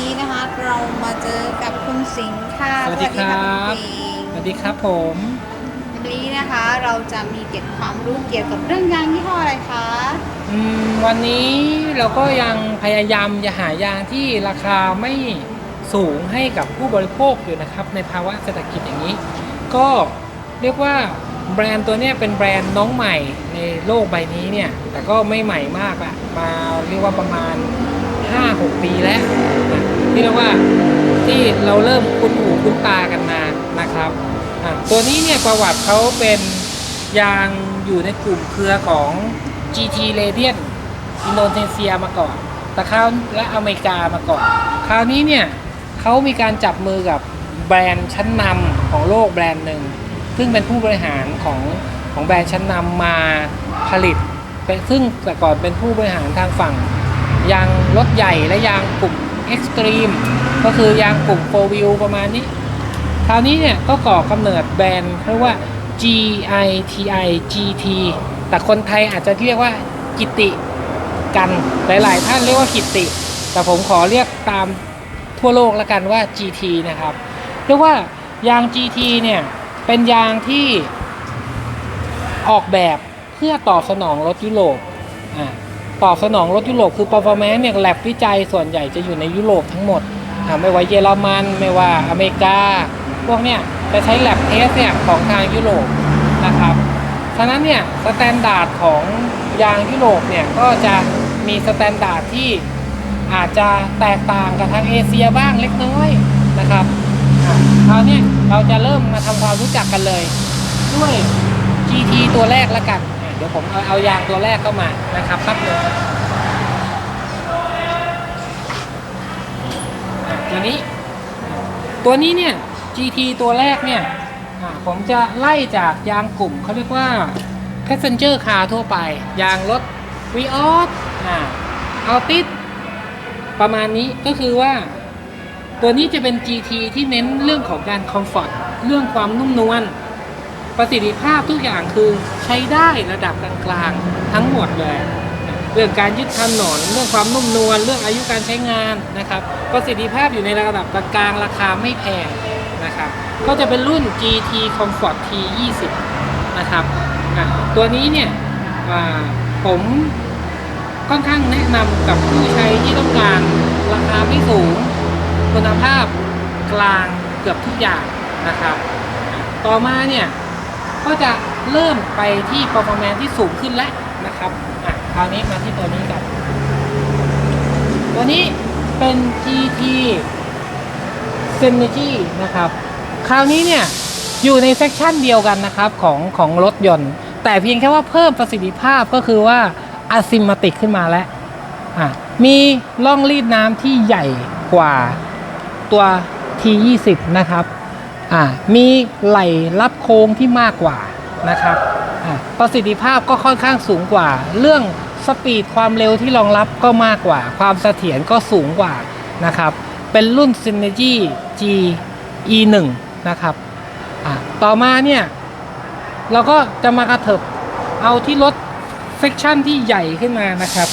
นี้นะคะ เรามาเจอกับคุณสิงห์ค่ะสวัสดีครับสวัสดีค่ะสวัสดีครับผมคุณสิงห์วันนี้นะคะเราจะมีเก็บความรู้เกี่ยวกับเรื่องยางยี่ห้ออะไรคะอืมวันนี้เราก็ยังพยายามจะหายางที่ราคาไม่สูงให้กับผู้บริโภคอยู่นะครับ ในภาวะเศรษฐกิจอย่างนี้ ก็เรียกว่าแบรนด์ตัวเนี้ยเป็นแบรนด์น้องใหม่ในโลกใบนี้เนี่ย แต่ก็ไม่ใหม่มากละมาเรียกว่าประมาณ 5-6 ปีแล้วนะ ที่เรียกว่าที่เราเริ่มคุ้นหูคุ้นตากันมานะครับตัวนี้เนี่ยประวัติเขาเป็นยางอยู่ในกลุ่มเครือของ GT Radian อินโดนีเซียมาก่อน แต่คราวและอเมริกามาก่อน คราวนี้เนี่ยเขามีการจับมือกับแบรนด์ชั้นนำของโลกแบรนด์หนึ่ง ซึ่งเป็นผู้บริหารของของแบรนด์ชั้นนำมาผลิตซึ่งแต่ก่อนเป็นผู้บริหารทางฝั่งยางรถใหญ่และยางกลุ่ม Extreme ก็คือยางกลุ่ม 4 wheel ประมาณนี้ คราวนี้เนี่ยก็ก่อกำเนิดแบรนด์เรียกว่า GITI GT แต่คนไทยอาจจะเรียกว่ากิติกันหลาย ๆ ท่านเรียกว่ากิติ แต่ผมขอเรียกตามทั่วโลกแล้วกันว่า GT นะครับ เรียกว่ายาง GT เนี่ยเป็นยางที่ออกแบบเพื่อตอบสนองรถยุโรปอ่า ตอบสนองรถยุโรปคือ performance เนี่ยแลบวิจัยส่วนใหญ่จะอยู่ในยุโรปทั้งหมด ไม่ว่าเยอรมันไม่ว่าอเมริกา พวกเนี่ยจะใช้แลบเทสเนี่ยของทางยุโรปนะครับฉะนั้นเนี่ยสแตนดาร์ดของยางยุโรปเนี่ยก็จะมีสแตนดาร์ดที่อาจจะแตกต่างกับทางเอเชียบ้างเล็กน้อยนะครับคราวนี้เราจะเริ่มมาทำความรู้จักกันเลย ด้วย GT ตัวแรกละกัน เดี๋ยวผมเอาเอายางตัวแรกเข้ามานะครับครับเลยตัวนี้ ตัวนี้เนี่ย GT ตัวแรกเนี่ยผมจะไล่จากยางกลุ่มเขาเรียกว่า passenger car ทั่วไป ยางรถ v ีออสอาเอาติดประมาณนี้ก็คือว่า ตัวนี้จะเป็น GT ที่เน้นเรื่องของการคอมฟอร์ตเรื่องความนุ่มนวล ประสิทธิภาพทุกอย่างคือใช้ได้ระดับกลางๆทั้งหมดเลย เรื่องการยึดถนนเรื่องความนุ่มนวลเรื่องอายุการใช้งานนะครับ ประสิทธิภาพอยู่ในระดับกลางราคาไม่แพงนะครับ ก็จะเป็นรุ่น GT Comfort T20 นะครับตัวนี้เนี่ยผมค่อนข้างแนะนำกับผู้ใช้ที่ต้องการราคาไม่สูง คุณภาพกลางเกือบทุกอย่างนะครับ ต่อมาเนี่ย ก็จะเริ่มไปที่ performance ที่สูงขึ้นแล้วนะครับอะคราวนี้มาที่ตัวนี้กัน ตัวนี้เป็น GT Synergy นะครับ คราวนี้เนี่ยอยู่ในเซกชันเดียวกันนะครับของของรถยนต์ แต่เพียงแค่ว่าเพิ่มประสิทธิภาพก็คือว่า asymmetric ขึ้นมาแล้วอะมีร่องรีดน้ำที่ใหญ่กว่าตัว T20 นะครับ อ่ามีไหลรับโค้งที่มากกว่านะครับประสิทธิภาพก็ค่อนข้างสูงกว่า เรื่องสปีดความเร็วที่รองรับก็มากกว่า ความเสถียรก็สูงกว่านะครับ เป็นรุ่น Synergy G E1 นะครับต่อมาเนี่ย เราก็จะมากระเถิบเอาที่รถเซกชันที่ใหญ่ขึ้นมานะครับ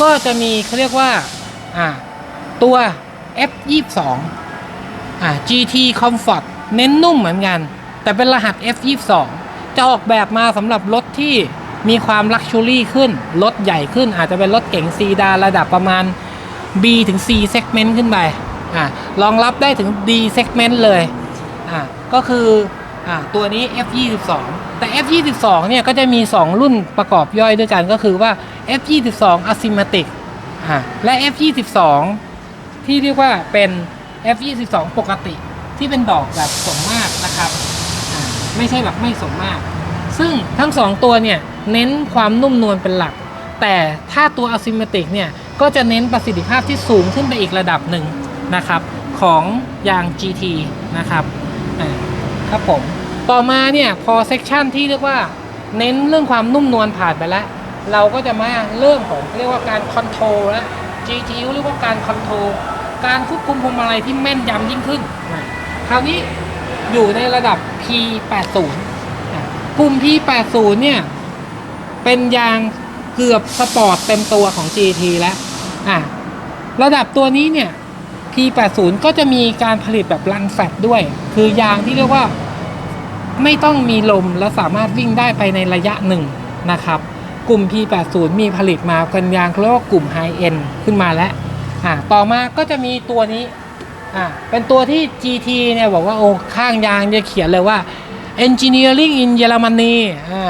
ก็จะมีเขาเรียกว่าอ่าตัว F22 อ่า GT Comfort เน้นนุ่มเหมือนกัน แต่เป็นรหัส F22 จะออกแบบมาสำหรับรถที่มีความลักชูรี่ขึ้น รถใหญ่ขึ้นอาจจะเป็นรถเก๋งซีดานระดับประมาณ B ถึง C segment ขึ้นไปอ่ารองรับได้ถึง D segment เลยอ่าก็คืออ่าตัวนี้ F22 แต่ F22 เนี่ยก็จะมี 2 รุ่นประกอบย่อยด้วยกันก็คือว่า F22 Asymmetric อ่าและ F22 ที่เรียกว่าเป็น F22 ปกติ ที่เป็นดอกแบบสมมาตรนะครับ ไม่ใช่แบบไม่สมมาตรซึ่งทั้งสองตัวเนี่ยเน้นความนุ่มนวลเป็นหลัก แต่ถ้าตัว Asymmetric เนี่ยก็จะเน้นประสิทธิภาพที่สูงขึ้นไปอีกระดับหนึ่งนะครับ ของยาง GT นะครับครับผม ต่อมาเนี่ยพอเซกชันที่เรียกว่าเน้นเรื่องความนุ่มนวลผ่านไปแล้ว เราก็จะมาเรื่องของเรียกว่าการคอนโทรลแล้ว GT เรียกว่าการคอนโทรลการควบคุมพวงมาลัยที่แม่นยำยิ่งขึ้น คราวนี้อยู่ในระดับ P80 กลุ่ม P80 เนี่ยเป็นยางเกือบสปอร์ตเต็มตัวของ GT แล้วอะระดับตัวนี้เนี่ย P80 ก็จะมีการผลิตแบบรันแฟตด้วย คือยางที่เรียกว่าไม่ต้องมีลมและสามารถวิ่งได้ไปในระยะหนึ่งนะครับ กลุ่ม P80 มีผลิตมาเป็นยางเรียกว่ากลุ่ม High End ขึ้นมาแล้วอ่าต่อมาก็จะมีตัวนี้ อ่าเป็นตัวที่ GT เนี่ยบอกว่าโอ้ข้างยางจะเขียนเลยว่า Engineering in Germany อ่า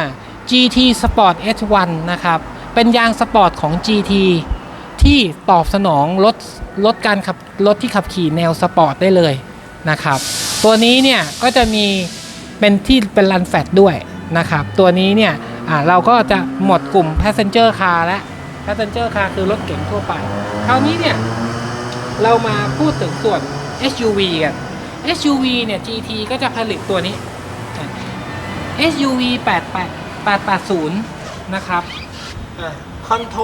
GT Sport S1 นะครับ เป็นยางสปอร์ตของ GT ที่ตอบสนองรถรถการขับรถที่ขับขี่แนวสปอร์ตได้เลยนะครับ ตัวนี้เนี่ยก็จะมีเป็นที่เป็นรันแฟตด้วยนะครับ ตัวนี้เนี่ยเราก็จะหมดกลุ่ม Passenger Car และ Passenger Car คือรถเก๋งทั่วไป คราวนี้เนี่ย เรามาพูดถึงส่วน SUV กัน SUV เนี่ย GT ก็จะผลิตตัวนี้ SUV 88 880 นะครับคอนโทร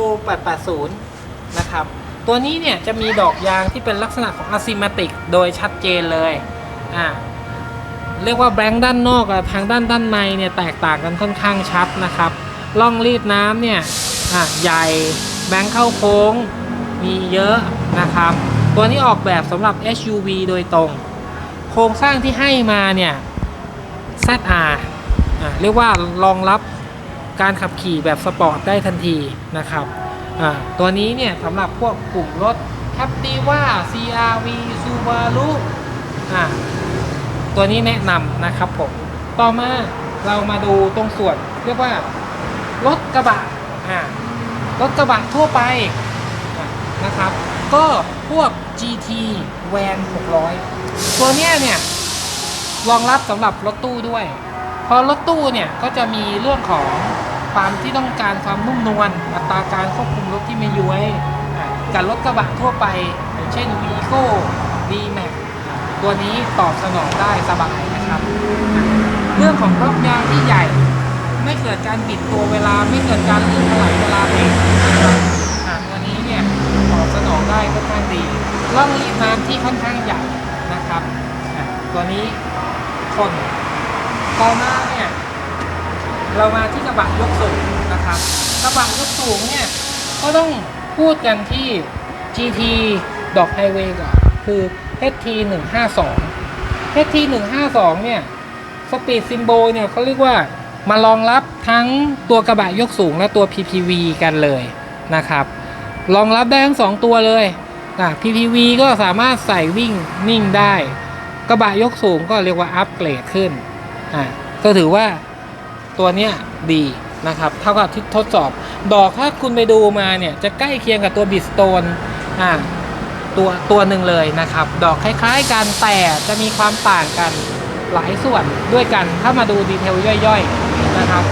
880 นะครับ ตัวนี้เนี่ย จะมีดอกยางที่เป็นลักษณะของ asymmetric โดยชัดเจนเลยอ่าเรียกว่าแบงค์ด้านนอกกับทางด้านด้านในเนี่ยแตกต่างกันค่อนข้างชัดนะครับล่องรีดน้ำเนี่ยอะใหญ่แบงค์เข้าโค้งมีเยอะนะครับ ตัวนี้ออกแบบสำหรับ SUV โดยตรง โครงสร้างที่ให้มาเนี่ย ZR อะเรียกว่ารองรับการขับขี่แบบสปอร์ตได้ทันทีนะครับ ตัวนี้เนี่ยสำหรับพวกกลุ่มรถ Captiva CRV Subaru ตัวนี้แนะนำนะครับผม ต่อมาเรามาดูตรงส่วน เรียกว่ารถกระบะรถกระบะทั่วไปะนะครับ ก็ พวก GT Van 600 ตัวเนี้ยเนี่ยรองรับสำหรับรถตู้ด้วย พอรถตู้เนี่ยก็จะมีเรื่องของความที่ต้องการความนุ่มนวลอัตราการควบคุมรถที่ไม่ย้วยกับรถกระบะทั่วไป อย่างเช่น v ีโก้ d m a x ตัวนี้ตอบสนองได้สบายนะครับ เรื่องของรอบยางที่ใหญ่ ไม่เกิดการบิดตัวเวลาไม่เกิดการลื่นถลายเวลาเบรกนะครับอะตัวนี้เนี่ยตอบสนองได้ค่อนข้างดีร่องรีดน้ำที่ค่อนข้างใหญ่นะครับอะตัวนี้ทน ต่อมาเนี่ยเรามาที่กระบะยกสูงนะครับ กระบะยก สูงเนี่ย ก็ต้องพูดกันที่ GT ดอกไฮเวย์ก่อน คือ HT 152 HT 152เนี่ย สปีดซิมโบเนี่ยเขาเรียกว่ามารองรับทั้งตัวกระบะยกสูงและตัว PPV กันเลยนะครับ รองรับได้ทั้งสองตัวเลยอะ PPV ก็สามารถใส่วิ่งนิ่งได้ กระบะยกสูงก็เรียกว่าอัปเกรดขึ้นอ่าก็ถือว่าตัวเนี้ยดี นะครับเท่ากับที่ทดสอบ ดอกถ้าคุณไปดูมาเนี่ยจะใกล้เคียงกับตัวบิสโตนอ่าตัวตัวหนึ่งเลยนะครับ ดอกคล้ายๆกันแต่จะมีความต่างกันหลายส่วนด้วยกัน ถ้ามาดูดีเทลย่อยๆนะครับ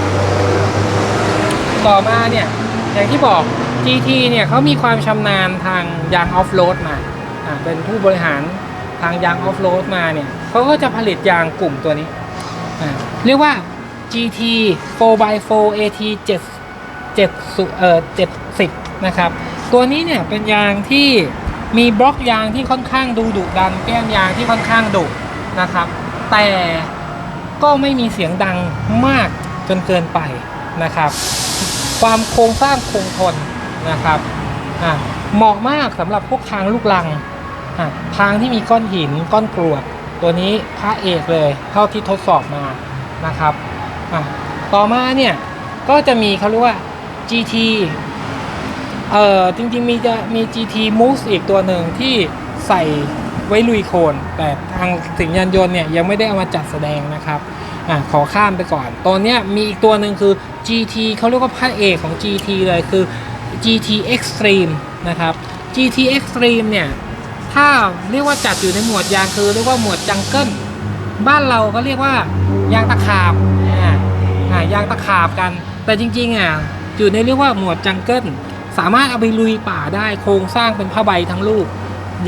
ต่อมาเนี่ยอย่างที่บอก GT เนี่ยเขามีความชำนาญทางยางออฟโรดมาอ่าเป็นผู้บริหารทางยางออฟโรดมาเนี่ยเขาก็จะผลิตยางกลุ่มตัวนี้อ่าเรียกว่า GT 4x4 AT 7 7เอ่อ70 นะครับ ตัวนี้เนี่ยเป็นยางที่มีบล็อกยางที่ค่อนข้างดูดุดัน แก้มยางที่ค่อนข้างดุนะครับ แต่ก็ไม่มีเสียงดังมากจนเกินไปนะครับ ความโครงสร้างคงทนนะครับอ่าเหมาะมากสำหรับพวกทางลูกลังอ่าทางที่มีก้อนหินก้อนกรวด ตัวนี้พระเอกเลยเท่าที่ทดสอบมานะครับ ต่อมาเนี่ยก็จะมีเขาเรียกว่า GT เอ่อจริงๆมีจะมี GT Moose อีกตัวหนึ่งที่ใส่ไว้ลุยโคลนแต่ทางสิงยานยนต์เนี่ยยังไม่ได้เอามาจัดแสดงนะครับอะขอข้ามไปก่อนตัวเนี้ยมีอีกตัวหนึ่งคือ GT เขาเรียกว่าพระเอกของ GT เลยคือ GT Extreme นะครับ GT Extreme เนี่ยถ้าเรียกว่าจัดอยู่ในหมวดยางคือเรียกว่าหมวดจังเกิลบ้านเราก็เรียกว่ายางตะขาบ อ่าอ่ายางตะขาบกัน แต่จริงๆอะอยู่ในเรียกว่าหมวดจังเกิลสามารถเอาไปลุยป่าได้โครงสร้างเป็นผ้าใบทั้งลูก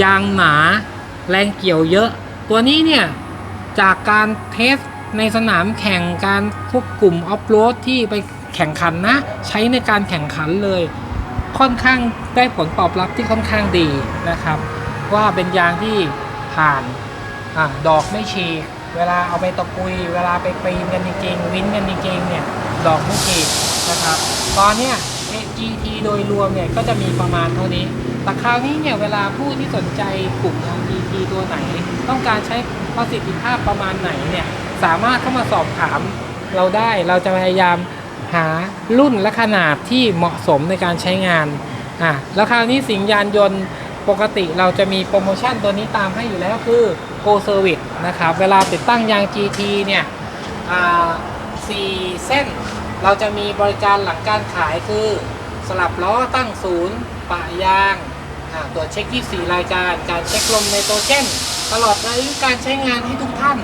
ยางหนา แรงเกี่ยวเยอะ ตัวนี้เนี่ยจากการเทสในสนามแข่งการพวกกลุ่มออฟโรดที่ไปแข่งขันนะ ใช้ในการแข่งขันเลย ค่อนข้างได้ผลตอบรับที่ค่อนข้างดีนะครับ ว่าเป็นยางที่ผ่านอาดอกไม่ฉีก เวลาเอาไปตะกุย เวลาไปปีนกันจริงๆ วินกันจริงๆเนี่ยดอกไม่ฉีกนะครับ ตอนเนี้ย GT โดยรวมเนี่ยก็จะมีประมาณเท่านี้ แต่คราวนี้เนี่ยเวลาผู้ที่สนใจกลุ่ม LGT ตัวไหน ต้องการใช้ประสิทธิภาพประมาณไหนเนี่ยสามารถเข้ามาสอบถามเราได้เราจะพยายามหารุ่นและขนาดที่เหมาะสมในการใช้งานอะแล้วคราวนี้สิงยานยนต์ ปกติเราจะมีโปรโมชั่นตัวนี้ตามให้อยู่แล้วคือ Go Service นะครับ เวลาติดตั้งยาง GT เนี่ยสี่เส้น เราจะมีบริการหลังการขายคือ สลับล้อตั้งศูนย์ปะยางตรวจเช็ค 24 รายการ การเช็คลมไนโตรเจนตลอดอายุการใช้งานให้ทุกท่าน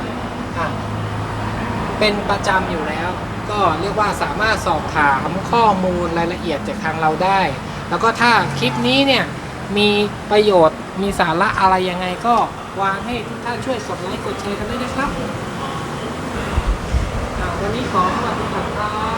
เป็นประจำอยู่แล้ว ก็เรียกว่าสามารถสอบถามข้อมูลรายละเอียดจากทางเราได้ แล้วก็ถ้าคลิปนี้เนี่ย มีประโยชน์ มีสาระอะไรยังไงก็วางให้ทุกท่านช่วยกดไลค์กดแชร์กันด้วยนะครับวันนี้ขอสวัสดีครับ